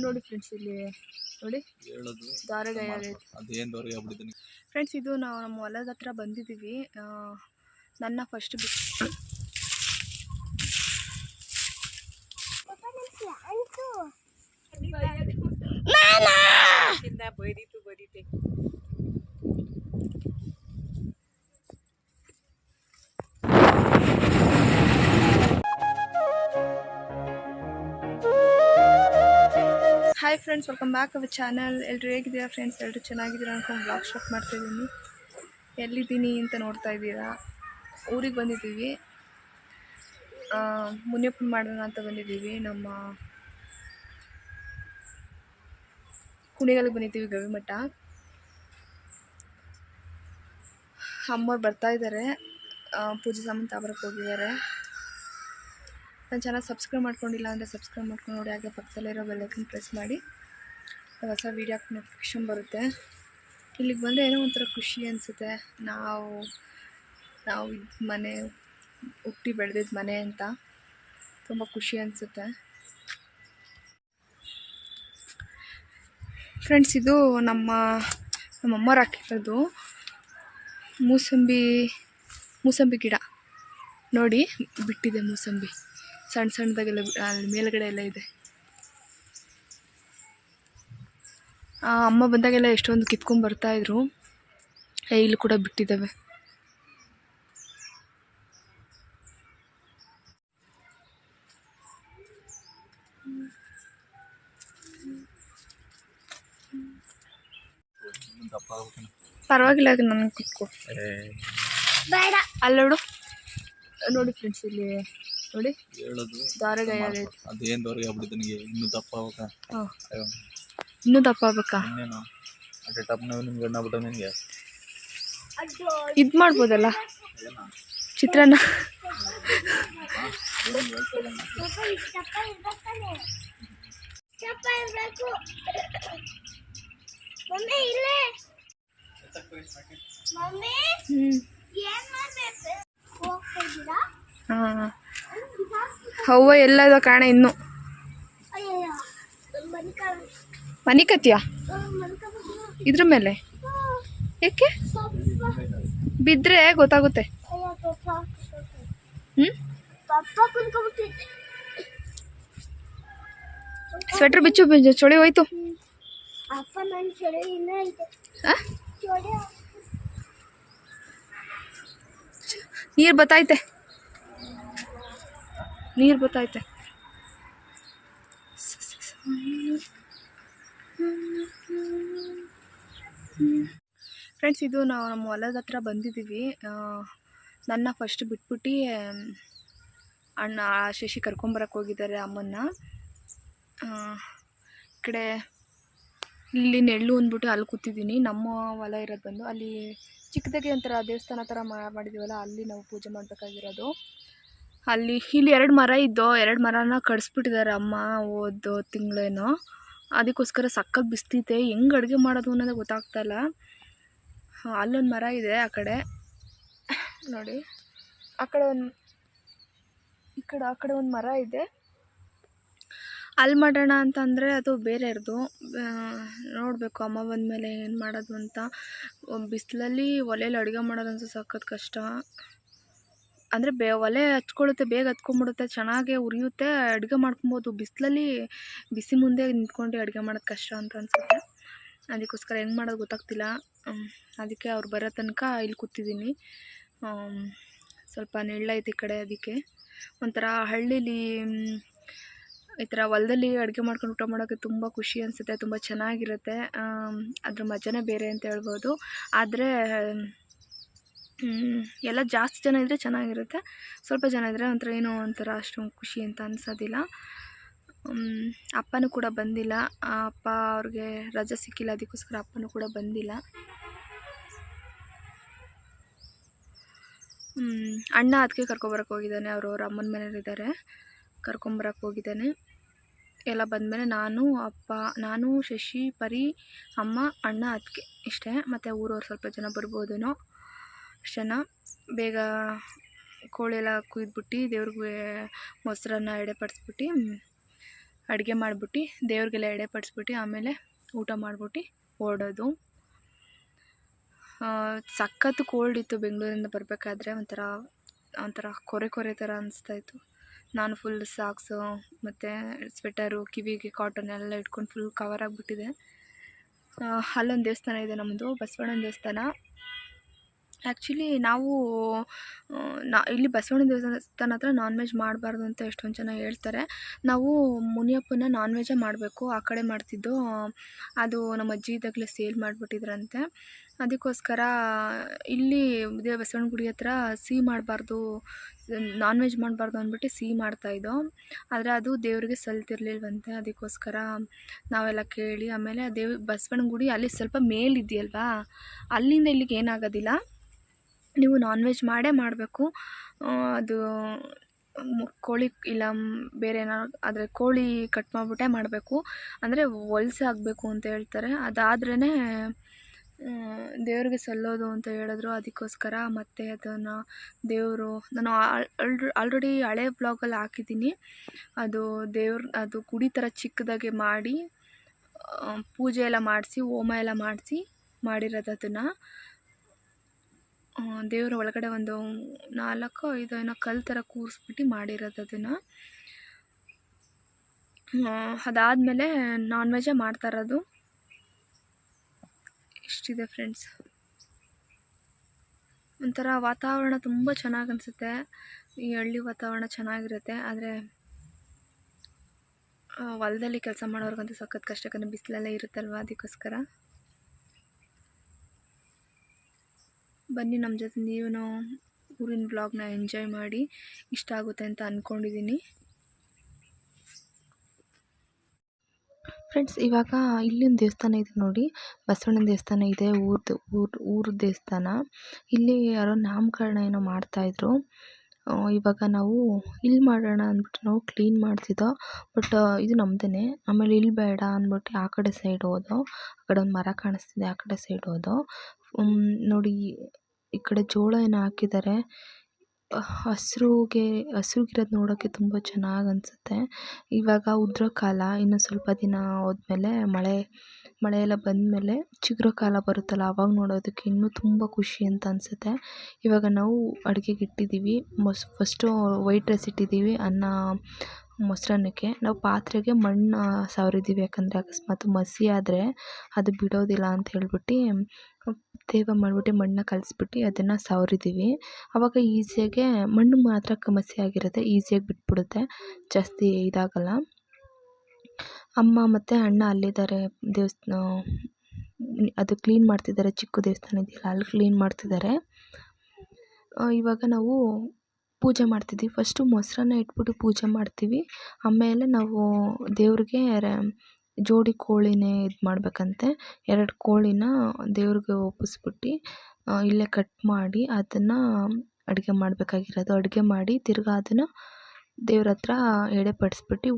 ನೋಡಿ ಫ್ರೆಂಡ್ಸ್ ಇಲ್ಲಿ ನೋಡಿ. ಆಗ್ಬಿಟ್ಟಿದ್ದೀನಿ ಫ್ರೆಂಡ್ಸ್ ಇದು ನಾವು ನಮ್ಮ ಹೊಲದ ಹತ್ರ ಬಂದಿದ್ದೀವಿ ನನ್ನ ಫಸ್ಟ್ ಬಿ ಬರೀತು ಬರೀತೆ. Hi friends welcome back our channel ಎಲ್ಲರೂ ಹೇಗಿದ್ದೀರಾ ಫ್ರೆಂಡ್ಸ್ ಎಲ್ಲರೂ ಚೆನ್ನಾಗಿದ್ದೀರಾ ಅನ್ಕೊಂಡು ಬ್ಲಾಗ್ ಶಾಪ್ ಮಾಡ್ತಾಯಿದ್ದೀನಿ ಎಲ್ಲಿದ್ದೀನಿ ಅಂತ ನೋಡ್ತಾ ಇದ್ದೀರಾ? ಊರಿಗೆ ಬಂದಿದ್ದೀವಿ. ಮುನಿಯಪ್ಪನ ಮಾಡೋಣ ಅಂತ ಬಂದಿದ್ದೀವಿ. ನಮ್ಮ ಕುಣಿಗಲ್ಗೆ ಬಂದಿದ್ದೀವಿ ಗವಿಮಠ ಅಮ್ಮವ್ರು ಬರ್ತಾ ಇದ್ದಾರೆ. ಪೂಜೆ ಸಾಮಾನು ತಾಬರಕ್ಕೆ ಹೋಗಿದ್ದಾರೆ. ನನ್ನ ಚಾನಲ್ ಸಬ್ಸ್ಕ್ರೈಬ್ ಮಾಡ್ಕೊಂಡಿಲ್ಲ ಅಂದರೆ ಸಬ್ಸ್ಕ್ರೈಬ್ ಮಾಡ್ಕೊಂಡು ನೋಡಿ, ಹಾಗೆ ಪಕ್ಕದಲ್ಲಿರೋ ಬೆಲ್ಲೈಕನ್ ಪ್ರೆಸ್ ಮಾಡಿ. ಹೊಸ ವೀಡಿಯೋ ನೋಟಿಫಿಕೇಶನ್ ಬರುತ್ತೆ. ಇಲ್ಲಿಗೆ ಬಂದರೆ ಏನೋ ಒಂಥರ ಖುಷಿ ಅನಿಸುತ್ತೆ. ನಾವು ನಾವು ಇದು ಮನೆ, ಹುಟ್ಟಿ ಬೆಳೆದಿದ್ದ ಮನೆ ಅಂತ ತುಂಬ ಖುಷಿ ಅನಿಸುತ್ತೆ. ಫ್ರೆಂಡ್ಸ್ ಇದು ನಮ್ಮ ನಮ್ಮಮ್ಮವ್ರು ಹಾಕಿರೋದು ಮೂಸಂಬಿ ಮೂಸಂಬಿ ಗಿಡ. ನೋಡಿ, ಬಿಟ್ಟಿದೆ ಮೂಸಂಬಿ. ಸಣ್ಣ ಸಣ್ಣದಾಗೆಲ್ಲ ಅಲ್ಲಿ ಮೇಲ್ಗಡೆ ಎಲ್ಲ ಇದೆ. ಆ, ಅಮ್ಮ ಬಂದಾಗೆಲ್ಲ ಎಷ್ಟೊಂದು ಕಿತ್ಕೊಂಡು ಬರ್ತಾಯಿದ್ರು ಇಲ್ಲಿ ಕೂಡ ಬಿಟ್ಟಿದ್ದಾವೆ. ಪರವಾಗಿಲ್ಲ ನನಗೆ ಕಿತ್ಕೊ. ಏ. ಅಲ್ಲೋಡು. ನೋಡಿ ಫ್ರೆಂಡ್ಸ್ ಇಲ್ಲಿ ನೋಡಿ ಹೇಳೋದು ದಾರಗಾಯ ಆಗೈತೆ ಅದೇನು ದೊರಗೆ ಆಗ್ಬಿಟ್ಟಿದ್ದೀನಿ ಇನ್ನೂ ದಪ್ಪ ಆಗ್ಬೇಕಾ ಹಾಂ ಇನ್ನೂ ದಪ್ಪ ಆಗ್ಬೇಕಾ ಇನ್ನೇನು? ಅದೇ ಟಪ್ ನಾವು ನಿಮ್ಗೆ ಎಣ್ಣಾಗ್ಬಿಟ್ಟ ನಿನಗೆ? ಇದು ಮಾಡ್ಬೋದಲ್ಲ? ಚಿತ್ರಾನ್ನ. ಮಮ್ಮಿ ಇಲ್ಲೇ ಮಮ್ಮಿ ಹ್ಞೂ ಏನ್ ಮಾಡ್ಬೇಕು? ಹೋಗ್ತಿದ್ದೀರಾ ಹಾಂ. ಹವ್ವ ಎಲ್ಲದ ಕಾಣ ಇನ್ನು? ಮನಿ ಇದ್ರ ಮೇಲೆ? ಏಕೆ? ಬಿದ್ದರೆ ಗೊತ್ತಾಗುತ್ತೆ. ಸ್ವೆಟರ್ ಸ್ವೆಟ್ರ್ ಬಿಚ್ಚು ಚಳಿ ಹೋಯ್ತು. ನೀರು ಬತ್ತೈತೆ ನೀರು ಬತ್ತೈತೆ. ಫ್ರೆಂಡ್ಸ್ ಇದು ನಾವು ನಮ್ಮ ಹೊಲದ ಹತ್ರ ಬಂದಿದ್ದೀವಿ. ನನ್ನ ಫಸ್ಟ್ ಬಿಟ್ಬಿಟ್ಟು ಅಣ್ಣ ಶಶಿ ಕರ್ಕೊಂಬರಕ್ಕೆ ಹೋಗಿದ್ದಾರೆ ಅಮ್ಮನ್ನ. ಈ ಕಡೆ ಇಲ್ಲಿ ನೆಳ್ಳು ಅಂದ್ಬಿಟ್ಟು ಅಲ್ಲಿ ಕೂತಿದ್ದೀನಿ. ನಮ್ಮ ಹೊಲ ಇರೋದು ಬಂದು ಅಲ್ಲಿ ಚಿಕ್ಕದಾಗಿ ಒಂಥರ ದೇವಸ್ಥಾನ ಥರ ಮಾಡಿದ್ದೀವಲ್ಲ ಅಲ್ಲಿ ನಾವು ಪೂಜೆ ಮಾಡಬೇಕಾಗಿರೋದು. ಅಲ್ಲಿ ಇಲ್ಲಿ ಎರಡು ಮರ ಇದ್ದೋ, ಎರಡು ಮರನ ಕಡಿಸ್ಬಿಟ್ಟಿದ್ದಾರೆ ಅಮ್ಮ ಹೋದ ತಿಂಗಳೇನೋ. ಅದಕ್ಕೋಸ್ಕರ ಸಕ್ಕತ್ ಬಿಸ್ತೈತೆ ಹೆಂಗೆ ಅಡುಗೆ ಮಾಡೋದು ಅನ್ನೋದೇ ಗೊತ್ತಾಗ್ತಾಯಿಲ್ಲ ಅಲ್ಲೊಂದು ಮರ ಇದೆ ಆ ಕಡೆ. ನೋಡಿ, ಆ ಕಡೆ ಒಂದು, ಈ ಕಡೆ, ಆ ಕಡೆ ಒಂದು ಮರ ಇದೆ. ಅಲ್ಲಿ ಮಾಡೋಣ ಅಂತಂದರೆ ಅದು ಬೇರೆ ಇರೋದು. ನೋಡಬೇಕು ಅಮ್ಮ ಬಂದಮೇಲೆ ಏನು ಮಾಡೋದು ಅಂತ. ಬಿಸಿಲಲ್ಲಿ ಒಲೆಯಲ್ಲಿ ಅಡುಗೆ ಮಾಡೋದು ಅಂತ ಸಖತ್ ಕಷ್ಟ. ಅಂದರೆ ಬೇ, ಒಲೆ ಹಚ್ಕೊಳುತ್ತೆ ಬೇಗ ಹತ್ಕೊಂಡ್ಬಿಡುತ್ತೆ ಚೆನ್ನಾಗೇ ಉರಿಯುತ್ತೆ, ಅಡುಗೆ ಮಾಡ್ಕೊಬೋದು. ಬಿಸಿಲಲ್ಲಿ ಬಿಸಿ ಮುಂದೆ ನಿಂತ್ಕೊಂಡು ಅಡುಗೆ ಮಾಡೋದು ಕಷ್ಟ ಅಂತ ಅನಿಸುತ್ತೆ. ಅದಕ್ಕೋಸ್ಕರ ಹೆಂಗೆ ಮಾಡೋದು ಗೊತ್ತಾಗ್ತಿಲ್ಲ. ಅದಕ್ಕೆ ಅವ್ರು ಬರೋ ತನಕ ಇಲ್ಲಿ ಕೂತಿದ್ದೀನಿ. ಸ್ವಲ್ಪ ನೆಳ್ಳೈತೆ ಈ ಕಡೆ ಅದಕ್ಕೆ. ಒಂಥರ ಹಳ್ಳೀಲಿ ಈ ಥರ ಹೊಲದಲ್ಲಿ ಅಡುಗೆ ಮಾಡ್ಕೊಂಡು ಊಟ ಮಾಡೋಕ್ಕೆ ತುಂಬ ಖುಷಿ ಅನಿಸುತ್ತೆ, ತುಂಬ ಚೆನ್ನಾಗಿರುತ್ತೆ. ಅದ್ರ ಮಜಾನೇ ಬೇರೆ ಅಂತ ಹೇಳ್ಬೋದು. ಆದರೆ ಎಲ್ಲ ಜಾಸ್ತಿ ಜನ ಇದ್ದರೆ ಚೆನ್ನಾಗಿರುತ್ತೆ. ಸ್ವಲ್ಪ ಜನ ಇದ್ದರೆ ಒಂಥರ ಏನೋ ಒಂಥರ ಅಷ್ಟು ಖುಷಿ ಅಂತ ಅನಿಸೋದಿಲ್ಲ. ಅಪ್ಪನೂ ಕೂಡ ಬಂದಿಲ್ಲ. ಅಪ್ಪ ಅವ್ರಿಗೆ ರಜೆ ಸಿಕ್ಕಿಲ್ಲ, ಅದಕ್ಕೋಸ್ಕರ ಅಪ್ಪನೂ ಕೂಡ ಬಂದಿಲ್ಲ. ಅಣ್ಣ ಅದಕ್ಕೆ ಕರ್ಕೊಬರಕ್ಕೆ ಹೋಗಿದ್ದಾನೆ. ಅವರು ಅವ್ರ ಅಮ್ಮನ ಮನೇಲಿದ್ದಾರೆ ಕರ್ಕೊಂಬರಕ್ಕೆ ಹೋಗಿದ್ದಾನೆ. ಎಲ್ಲ ಬಂದಮೇಲೆ ನಾನು, ಅಪ್ಪ, ನಾನು, ಶಶಿ, ಪರಿ, ಅಮ್ಮ, ಅಣ್ಣ ಅದಕ್ಕೆ ಇಷ್ಟೇ. ಮತ್ತು ಊರವ್ರು ಸ್ವಲ್ಪ ಜನ ಬರ್ಬೋದೇನೋ. ಜನ ಬೇಗ ಕೋಳಿ ಎಲ್ಲ ಕುಯ್ದುಬಿಟ್ಟು ದೇವ್ರಿಗೆ ಮೊಸರನ್ನ ಎಡೆಪಡಿಸ್ಬಿಟ್ಟು ಅಡುಗೆ ಮಾಡಿಬಿಟ್ಟು, ದೇವ್ರಿಗೆಲ್ಲ ಎಡೆಪಡಿಸ್ಬಿಟ್ಟು ಆಮೇಲೆ ಊಟ ಮಾಡಿಬಿಟ್ಟು ಓಡೋದು. ಸಖತ್ತು ಕೋಲ್ಡ್ ಇತ್ತು ಬೆಂಗಳೂರಿಂದ ಬರಬೇಕಾದ್ರೆ ಒಂಥರ ಒಂಥರ ಕೊರೆ ಕೊರೆ ಥರ ಅನಿಸ್ತಾ ಇತ್ತು. ನಾನು ಫುಲ್ ಸಾಕ್ಸು ಮತ್ತು ಸ್ವೆಟರು ಕಿವಿಗೆ ಕಾಟನ್ ಎಲ್ಲ ಇಟ್ಕೊಂಡು ಫುಲ್ ಕವರ್ ಆಗಿಬಿಟ್ಟಿದೆ. ಅಲ್ಲೊಂದು ದೇವಸ್ಥಾನ ಇದೆ ನಮ್ಮದು ಬಸವಣ್ಣನ ದೇವಸ್ಥಾನ. ಆ್ಯಕ್ಚುಲಿ ನಾವು ನಾ, ಇಲ್ಲಿ ಬಸವಣ್ಣ ದೇವಸ್ಥಾನ ಹತ್ರ ನಾನ್ ವೆಜ್ ಮಾಡಬಾರ್ದು ಅಂತ ಎಷ್ಟೊಂದು ಜನ ಹೇಳ್ತಾರೆ. ನಾವು ಮುನಿಯಪ್ಪನ ನಾನ್ ವೆಜ್ಜೇ ಮಾಡಬೇಕು. ಆ ಕಡೆ ಮಾಡ್ತಿದ್ದು ಅದು ನಮ್ಮ ಅಜ್ಜಿ ಇದ್ದಾಗಲೇ ಸೇಲ್ ಮಾಡಿಬಿಟ್ಟಿದ್ರಂತೆ. ಅದಕ್ಕೋಸ್ಕರ ಇಲ್ಲಿ ಇದೇ ಬಸವಣ್ಣ ಗುಡಿ ಹತ್ರ ಸಿಹಿ ಮಾಡಬಾರ್ದು ನಾನ್ ವೆಜ್ ಮಾಡಬಾರ್ದು ಅಂದ್ಬಿಟ್ಟು ಸಿಹಿ ಮಾಡ್ತಾಯಿದ್ದೋ ಆದರೆ ಅದು ದೇವರಿಗೆ ಸಲ್ತಿರ್ಲಿಲ್ವಂತೆ. ಅದಕ್ಕೋಸ್ಕರ ನಾವೆಲ್ಲ ಕೇಳಿ, ಆಮೇಲೆ ದೇವ್, ಬಸವಣ್ಣ ಗುಡಿ ಅಲ್ಲಿ ಸ್ವಲ್ಪ ಮೇಲಿದೆಯಲ್ವಾ ಅಲ್ಲಿಂದ ಇಲ್ಲಿಗೆ ಏನಾಗೋದಿಲ್ಲ. ನೀವು ನಾನ್ ವೆಜ್ ಮಾಡೇ ಮಾಡಬೇಕು. ಅದು ಕೋಳಿ ಇಲ್ಲ, ಬೇರೆ ಏನಾದ್ರು ಆದರೆ ಕೋಳಿ ಕಟ್ ಮಾಡಿಬಿಟ್ಟೇ ಮಾಡಬೇಕು. ಅಂದರೆ ಹೊಲ್ಸೆ ಆಗಬೇಕು ಅಂತ ಹೇಳ್ತಾರೆ. ಅದಾದ್ರೇ ದೇವ್ರಿಗೆ ಸಲ್ಲೋದು ಅಂತ ಹೇಳಿದ್ರು ಅದಕ್ಕೋಸ್ಕರ ಮತ್ತು ಅದನ್ನು ದೇವರು, ನಾನು ಆಲ್ರೆಡಿ ಹಳೆ ಬ್ಲಾಗಲ್ಲಿ ಹಾಕಿದ್ದೀನಿ. ಅದು ದೇವ್ರ, ಅದು ಗುಡಿ ಥರ ಚಿಕ್ಕದಾಗೆ ಮಾಡಿ ಪೂಜೆ ಎಲ್ಲ ಮಾಡಿಸಿ, ಹೋಮ ಎಲ್ಲ ಮಾಡಿಸಿ ಮಾಡಿರೋದು ಅದನ್ನು. ದೇವರ ಒಳಗಡೆ ಒಂದು ನಾಲ್ಕು, ಐದು ಏನೋ ಕಲ್ಲು ಥರ ಕೂರಿಸ್ಬಿಟ್ಟು ಮಾಡಿರೋದು ಅದನ್ನು. ಅದಾದಮೇಲೆ ನಾನ್ ವೆಜ್ಜೇ ಮಾಡ್ತಾ ಇರೋದು. ಇಷ್ಟಿದೆ ಫ್ರೆಂಡ್ಸ್ ಒಂಥರ ವಾತಾವರಣ ತುಂಬ ಚೆನ್ನಾಗಿ ಅನಿಸುತ್ತೆ. ಈ ಹಳ್ಳಿ ವಾತಾವರಣ ಚೆನ್ನಾಗಿರುತ್ತೆ, ಆದರೆ ಹೊಲದಲ್ಲಿ ಕೆಲಸ ಮಾಡೋರ್ಗಂತೂ ಸಖತ್ ಕಷ್ಟ ಯಾಕಂದರೆ ಬಿಸಿಲೆಲ್ಲ ಇರುತ್ತಲ್ವ ಅದಕ್ಕೋಸ್ಕರ? ಬನ್ನಿ ನಮ್ಮ ಜೊತೆ ನೀವು ಊರಿನ ಬ್ಲಾಗ್ನ ಎಂಜಾಯ್ ಮಾಡಿ ಇಷ್ಟ ಆಗುತ್ತೆ ಅಂತ ಅಂದ್ಕೊಂಡಿದ್ದೀನಿ ಫ್ರೆಂಡ್ಸ್ ಇವಾಗ ಇಲ್ಲಿನ ದೇವಸ್ಥಾನ ಇದೆ ನೋಡಿ. ಬಸವಣ್ಣನ ದೇವಸ್ಥಾನ ಇದೆ, ಊರ್ದು, ಊರು, ಊರ ದೇವಸ್ಥಾನ. ಇಲ್ಲಿ ಯಾರೋ ನಾಮಕರಣ ಏನೋ ಮಾಡ್ತಾಯಿದ್ರು. ಇವಾಗ ನಾವು ಇಲ್ಲಿ ಮಾಡೋಣ ಅಂದ್ಬಿಟ್ಟು ನಾವು ಕ್ಲೀನ್ ಮಾಡ್ತಿದ್ದೋ ಬಟ್ ಇದು ನಮ್ಮದೇ ಆಮೇಲೆ ಇಲ್ಲಿ ಬೇಡ ಅಂದ್ಬಿಟ್ಟು ಆ ಕಡೆ ಸೈಡ್ ಹೋದೋ, ಆ ಕಡೆ ಒಂದು ಮರ ಕಾಣಿಸ್ತಿದೆ ಆ ಕಡೆ ಸೈಡ್ ಹೋದೋ. ನೋಡಿ ಈ ಕಡೆ ಜೋಳ ಏನೋ ಹಾಕಿದ್ದಾರೆ ಹಸ್ರುಗೆ, ಹಸ್ರುಗಿರೋದು ನೋಡೋಕ್ಕೆ ತುಂಬ ಚೆನ್ನಾಗಿ ಅನಿಸುತ್ತೆ. ಇವಾಗ ಉದ್ರೋ ಕಾಲ, ಇನ್ನು ಸ್ವಲ್ಪ ದಿನ ಹೋದ್ಮೇಲೆ ಮಳೆ ಮಳೆ ಎಲ್ಲ ಬಂದಮೇಲೆ ಚಿಗುರೋ ಕಾಲ ಬರುತ್ತಲ್ಲ ಆವಾಗ ನೋಡೋದಕ್ಕೆ ಇನ್ನೂ ತುಂಬ ಖುಷಿ ಅಂತ ಅನಿಸುತ್ತೆ. ಇವಾಗ ನಾವು ಅಡುಗೆಗೆ ಇಟ್ಟಿದ್ದೀವಿ. ಮೊಸ್, ಫಸ್ಟು ವೈಟ್ ರೈಸ್ ಇಟ್ಟಿದ್ದೀವಿ, ಅನ್ನ ಮೊಸರನ್ನಕ್ಕೆ. ನಾವು ಪಾತ್ರೆಗೆ ಮಣ್ಣು ಸವರಿದ್ದೀವಿ ಯಾಕಂದರೆ ಅಕಸ್ಮಾತ್ ಮಸಿ ಆದರೆ ಅದು ಬಿಡೋದಿಲ್ಲ ಅಂತ ಹೇಳ್ಬಿಟ್ಟು ತೇವ ಮಾಡಿಬಿಟ್ಟು ಮಣ್ಣನ್ನ ಕಲಸ್ಬಿಟ್ಟು ಅದನ್ನು ಸವರಿದ್ದೀವಿ ಆವಾಗ ಈಸಿಯಾಗೆ ಮಣ್ಣು ಮಾತ್ರ ಕಮಸಿ ಮಸಿ ಆಗಿರುತ್ತೆ, ಈಸಿಯಾಗಿ ಬಿಟ್ಬಿಡುತ್ತೆ, ಜಾಸ್ತಿ ಇದಾಗಲ್ಲ. ಅಮ್ಮ ಮತ್ತು ಅಣ್ಣ ಅಲ್ಲಿದ್ದಾರೆ ದೇವಸ್ಥಾನ, ಅದು ಕ್ಲೀನ್ ಮಾಡ್ತಿದ್ದಾರೆ, ಚಿಕ್ಕ ದೇವಸ್ಥಾನ ಇದೆಯಲ್ಲ, ಅಲ್ಲಿ ಕ್ಲೀನ್ ಮಾಡ್ತಿದ್ದಾರೆ. ಇವಾಗ ನಾವು ಪೂಜೆ ಮಾಡ್ತಿದ್ದೀವಿ ಫಸ್ಟು ಮೊಸರನ್ನ ಇಟ್ಬಿಟ್ಟು ಪೂಜೆ ಮಾಡ್ತೀವಿ. ಆಮೇಲೆ ನಾವು ದೇವ್ರಿಗೆ ಜೋಡಿ ಕೋಳಿನೇ ಇದು ಮಾಡಬೇಕಂತೆ. ಎರಡು ಕೋಳಿನ ದೇವ್ರಿಗೆ ಒಪ್ಪಿಸ್ಬಿಟ್ಟು ಇಲ್ಲೇ ಕಟ್ ಮಾಡಿ ಅದನ್ನು ಅಡುಗೆ ಮಾಡಬೇಕಾಗಿರೋದು. ಅಡುಗೆ ಮಾಡಿ ತಿರ್ಗಾ ಅದನ್ನು ದೇವ್ರ ಹತ್ರ ಎಡೆ ಪಡಿಸ್ಬಿಟ್ಟು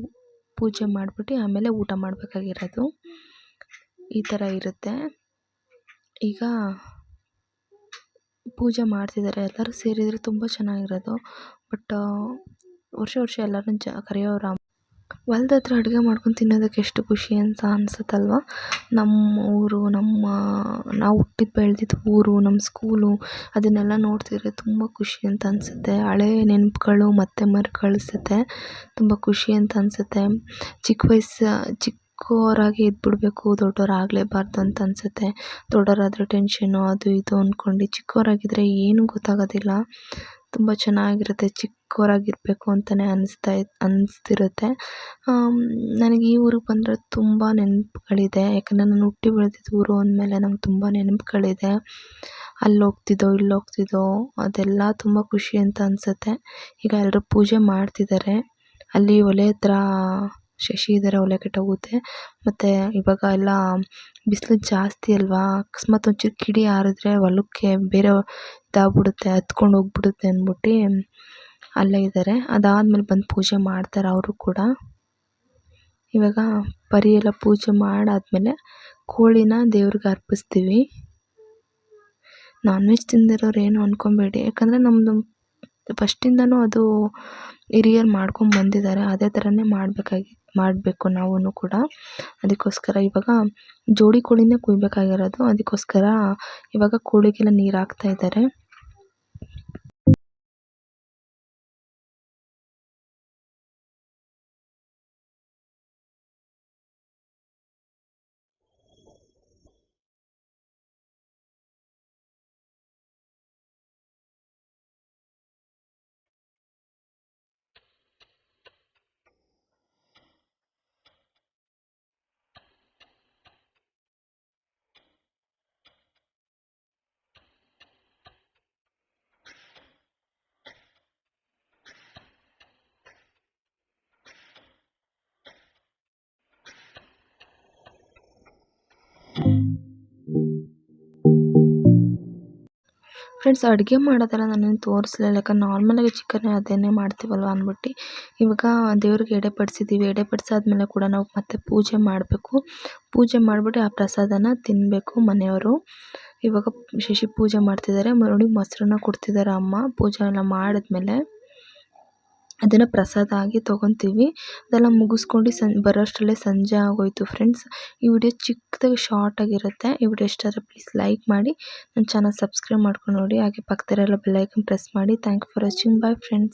ಪೂಜೆ ಮಾಡಿಬಿಟ್ಟು ಆಮೇಲೆ ಊಟ ಮಾಡಬೇಕಾಗಿರೋದು. ಈ ಥರ ಇರುತ್ತೆ. ಈಗ ಪೂಜೆ ಮಾಡ್ತಿದ್ದಾರೆ ಎಲ್ಲರೂ ಸೇರಿದರೆ ತುಂಬ ಚೆನ್ನಾಗಿರೋದು. ಬಟ್ ವರ್ಷ ವರ್ಷ ಎಲ್ಲರನ್ನ ಜ, ಕರೆಯೋರು ಹೊಲ್ದ ಹತ್ರ ಅಡುಗೆ ಮಾಡ್ಕೊಂಡು ತಿನ್ನೋದಕ್ಕೆ ಎಷ್ಟು ಖುಷಿ ಅಂತ ಅನ್ಸುತ್ತಲ್ವ? ನಮ್ಮ ಊರು, ನಮ್ಮ, ನಾವು ಹುಟ್ಟಿದ ಬೆಳೆದಿದ್ದ ಊರು ನಮ್ಮ ಸ್ಕೂಲು ಅದನ್ನೆಲ್ಲ ನೋಡ್ತಿದ್ರೆ ತುಂಬ ಖುಷಿ ಅಂತ ಅನ್ಸುತ್ತೆ. ಹಳೇ ನೆನಪುಗಳು ಮತ್ತೆ ಮರುಕಳಿಸುತ್ತೆ ತುಂಬ ಖುಷಿ ಅಂತ ಅನಿಸುತ್ತೆ. ಚಿಕ್ಕ ವಯಸ್ಸು ಚಿಕ್ಕವರಾಗಿ ದೊಡ್ಡವ್ರು ಆಗಲೇಬಾರ್ದು ಅಂತ ಅನ್ಸುತ್ತೆ. ದೊಡ್ಡವರಾದ್ರೆ ಟೆನ್ಷನ್ನು ಅದು ಇದು ಅಂದ್ಕೊಂಡು ಚಿಕ್ಕವರಾಗಿದ್ದರೆ ಏನೂ ಗೊತ್ತಾಗೋದಿಲ್ಲ. ತುಂಬ ಚೆನ್ನಾಗಿರುತ್ತೆ ಚಿಕ್ಕವರಾಗಿರಬೇಕು ಅಂತಲೇ ಅನಿಸ್ತಾ ಅನಿಸ್ತಿರುತ್ತೆ. ನನಗೆ ಈ ಊರಿಗೆ ಬಂದರೆ ತುಂಬ ನೆನಪುಗಳಿದೆ. ಯಾಕಂದರೆ ನಾನು ಹುಟ್ಟಿ ಬೆಳೆದಿದ್ದು ಊರು ಅಂದಮೇಲೆ ನಂಗೆ ತುಂಬ ನೆನಪುಗಳಿದೆ. ಅಲ್ಲಿ ಹೋಗ್ತಿದ್ದೋ, ಇಲ್ಲಿ ಹೋಗ್ತಿದ್ದೋ, ಅದೆಲ್ಲ ತುಂಬ ಖುಷಿ ಅಂತ ಅನಿಸುತ್ತೆ. ಈಗ ಎಲ್ಲರೂ ಪೂಜೆ ಮಾಡ್ತಿದ್ದಾರೆ. ಅಲ್ಲಿ ಒಲೆ ಹತ್ರ ಶಶಿ ಇದ್ದಾರೆ, ಒಲೆ ಕೆಟ್ಟೋಗುತ್ತೆ. ಮತ್ತು ಇವಾಗ ಎಲ್ಲ ಬಿಸಿಲು ಜಾಸ್ತಿ ಅಲ್ವಾ? ಅಕಸ್ಮಾತ್ ಒಂಚೂರು ಕಿಡಿ ಆರಿದ್ರೆ ಹೊಲಕ್ಕೆ ಬೇರೆ ಇದಾಗ್ಬಿಡುತ್ತೆ, ಹತ್ಕೊಂಡು ಹೋಗ್ಬಿಡುತ್ತೆ ಅಂದ್ಬಿಟ್ಟು ಅಲ್ಲೇ ಇದ್ದಾರೆ. ಅದಾದ್ಮೇಲೆ ಬಂದು ಪೂಜೆ ಮಾಡ್ತಾರೆ ಅವರು ಕೂಡ. ಇವಾಗ ಪರಿ ಎಲ್ಲ ಪೂಜೆ ಮಾಡಾದ್ಮೇಲೆ ಕೋಳಿನ ದೇವ್ರಿಗೆ ಅರ್ಪಿಸ್ತೀವಿ. ನಾನ್ ವೆಜ್ ತಿಂದಿರೋರು ಏನು ಅಂದ್ಕೊಬೇಡಿ ಯಾಕಂದರೆ ನಮ್ಮದು ಫಸ್ಟಿಂದನೂ ಅದು ಹಿರಿಯರು ಮಾಡ್ಕೊಂಡು ಬಂದಿದ್ದಾರೆ. ಅದೇ ಥರನೇ ಮಾಡಬೇಕಾಗಿ, ಮಾಡಬೇಕು ನಾವೂ ಕೂಡ. ಅದಕ್ಕೋಸ್ಕರ ಇವಾಗ ಜೋಡಿ ಕೋಳಿನೇ ಕುಯ್ಬೇಕಾಗಿರೋದು. ಅದಕ್ಕೋಸ್ಕರ ಇವಾಗ ಕೋಳಿಗೆಲ್ಲ ನೀರು ಹಾಕ್ತಾ ಇದ್ದಾರೆ. ಫ್ರೆಂಡ್ಸ್ ಅಡುಗೆ ಮಾಡೋದೆಲ್ಲ ನಾನು ತೋರಿಸ್ಲಿಲ್ಲ. ಯಾಕಂದ್ರೆ ನಾರ್ಮಲಾಗಿ ಚಿಕನ್ ಅದನ್ನೇ ಮಾಡ್ತೀವಲ್ವ ಅಂದ್ಬಿಟ್ಟು ಇವಾಗ ದೇವ್ರಿಗೆ ಎಡೆ ಪಡಿಸಿದ್ದೀವಿ ಎಡೆ ಪಡಿಸಾದ್ಮೇಲೆ ಕೂಡ ನಾವು ಮತ್ತೆ ಪೂಜೆ ಮಾಡಬೇಕು. ಪೂಜೆ ಮಾಡಿಬಿಟ್ಟು ಆ ಪ್ರಸಾದನ ತಿನ್ನಬೇಕು ಮನೆಯವರು. ಇವಾಗ ಶಶಿ ಪೂಜೆ ಮಾಡ್ತಿದ್ದಾರೆ. ಮರಳಿ ಮೊಸರನ್ನ ಕೊಡ್ತಿದ್ದಾರೆ ಅಮ್ಮ. ಪೂಜೆ ಎಲ್ಲ ಮಾಡಿದ್ಮೇಲೆ ಅದನ್ನು ಪ್ರಸಾದ ಆಗಿ ತೊಗೊತೀವಿ. ಅದೆಲ್ಲ ಮುಗಿಸ್ಕೊಂಡು ಸಂ, ಬರೋಷ್ಟರಲ್ಲೇ ಸಂಜೆ ಆಗೋಯಿತು ಫ್ರೆಂಡ್ಸ್. ಈ ವಿಡಿಯೋ ಚಿಕ್ಕದಾಗಿ ಶಾರ್ಟ್ ಆಗಿರುತ್ತೆ. ಈ ವಿಡಿಯೋ ಇಷ್ಟ ಆದರೆ ಪ್ಲೀಸ್ ಲೈಕ್ ಮಾಡಿ. ನನ್ನ ಚಾನಲ್ ಸಬ್ಸ್ಕ್ರೈಬ್ ಮಾಡ್ಕೊಂಡು ನೋಡಿ. ಹಾಗೆ ಪಕ್ಕದಲ್ಲಿರೋ ಬೆಲ್ ಐಕನ್ ಪ್ರೆಸ್ ಮಾಡಿ. Thank you for watching. Bye friends.